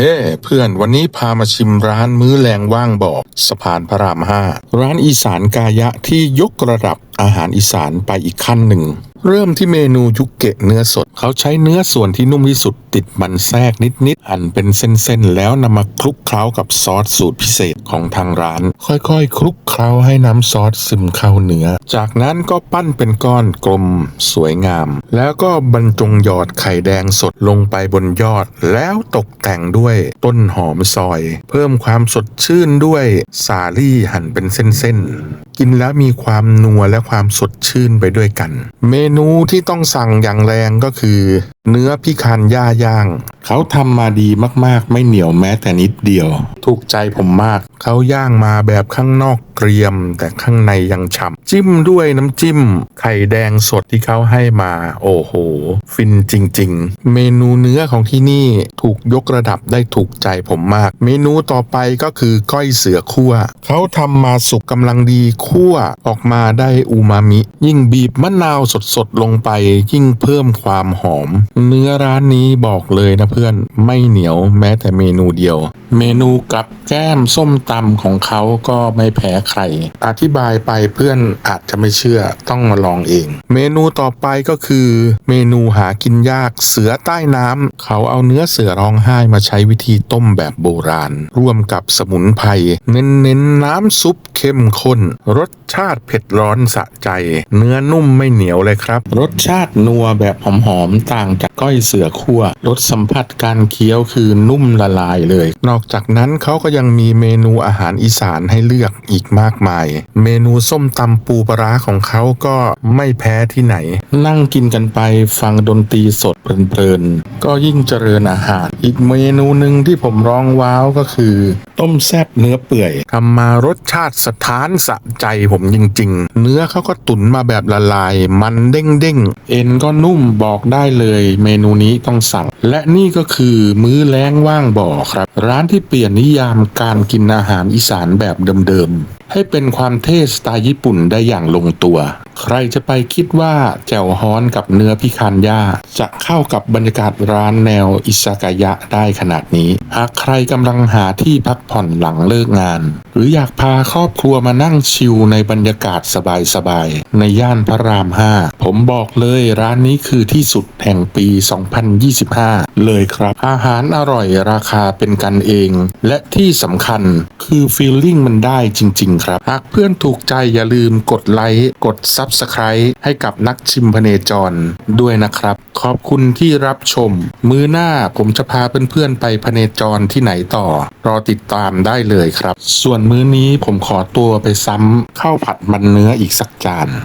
เฮ้เพื่อนวันนี้พามาชิมร้านมื้อแรงว่างบอกสะพานพระรามห้าร้านอีสานกายะที่ยกระดับอาหารอีสานไปอีกขั้นหนึ่ง เริ่มที่เมนูยุกเกะเนื้อสด เขาใช้เนื้อส่วนที่นุ่มที่สุด ติดมันแทรกนิดๆหั่นเป็นเส้นๆ แล้วนำมาคลุกเคล้ากับซอสสูตรพิเศษของทางร้าน ค่อยๆ คลุกเคล้าให้น้ำซอสซึมเข้าเนื้อ จากนั้นก็ปั้นเป็นก้อนกลมสวยงาม แล้วก็บรรจงหยอดไข่แดงสดลงไปบนยอด แล้วตกแต่งด้วยต้นหอมซอย เพิ่มความสดชื่นด้วยสาลี่หั่นเป็นเส้นๆ กินแล้วมีความนัวและความสดชื่นไปด้วยกัน เมนูที่ต้องสั่งอย่างแรงก็คือ เนื้อพิคันย่าย่าง เขาทำมาดีมากๆ ไม่เหนียวแม้แต่นิดเดียว ถูกใจผมมาก เขาย่างมาแบบข้างนอกเกรียม แต่ข้างในยังฉ่ำจิ้มด้วยน้ำจิ้ม ไข่แดงสดที่เขาให้มา โอ้โห ฟินจริง ๆ เมนูเนื้อของที่นี่ถูกยกระดับได้ถูกใจผมมาก เมนูต่อไปก็คือก้อยเสือคั่ว เขาทำมาสุกกำลังดีคั่วออกมาได้อูมามิ ยิ่งบีบมะนาวสดๆลงไป ยิ่งเพิ่มความหอมเนื้อร้านนี้บอกเลยนะเพื่อนไม่เหนียวแม้แต่เมนูเดียวเมนูกับแก้มส้มตำของเขาก็ไม่แพ้ใคร อธิบายไปเพื่อนอาจจะไม่เชื่อต้องมาลองเอง เมนูต่อไปก็คือ เมนูหากินยากเสือใต้น้ำเขาเอาเนื้อเสือร้องไห้มาใช้วิธีต้มแบบโบราณ ร่วมกับสมุนไพรเน้นๆน้ำซุปเข้มข้น รสชาติเผ็ดร้อนสะใจ เนื้อนุ่มไม่เหนียวเลยครับ รสชาตินัวแบบหอมๆต่างจากก้อยเสือคั่วรสสัมผัสการเคี้ยวคือนุ่มละลายเลยนอกจากนั้นเขาก็ยังมีเมนูอาหารอีสานให้เลือกอีกมากมาย เมนูส้มตำปูปลาร้าของเขาก็ไม่แพ้ที่ไหน นั่งกินกันไปฟังดนตรีสดเพลินๆก็ยิ่งเจริญอาหาร อีกเมนูหนึ่งที่ผมร้องว้าวก็คือ ต้มแซบเนื้อเปื่อยทำมารสชาติสถานสะใจผมจริง ๆ เนื้อเขาก็ตุ๋นมาแบบละลาย มันเด้งๆเอ็นก็นุ่มบอกได้เลย เมนูนี้ต้องสั่ง และนี่ก็คือมื้อแล้งว่างบ่อครับ ร้านที่เปลี่ยนนิยามการกินอาหารอีสานแบบเดิมๆ ให้เป็นความเท่สไตล์ญี่ปุ่นได้อย่างลงตัว ใครจะไปคิดว่าแจ่วฮ้อนกับเนื้อพิคันย่าจะเข้ากับบรรยากาศร้านแนวอิซากายะได้ขนาดนี้ หากใครกำลังหาที่พักผ่อนหลังเลิกงาน หรืออยากพาครอบครัวมานั่งชิลในบรรยากาศสบายๆในย่านพระราม 5 ผมบอกเลยร้านนี้คือที่สุดแห่งปี 2025 เลยครับ อาหารอร่อยราคาเป็นกันเอง และที่สำคัญคือฟีลลิ่งมันได้จริง ๆครับ หากเพื่อนถูกใจอย่าลืมกดไลค์ กด Subscribe ให้กับนักชิมพเนจรด้วยนะครับ ขอบคุณที่รับชม มือหน้าผมจะพาเพื่อนๆไปพเนจรที่ไหนต่อ รอติดตามได้เลยครับ ส่วนมื้อนี้ผมขอตัวไปซ้ำข้าวผัดมันเนื้ออีกสักจาน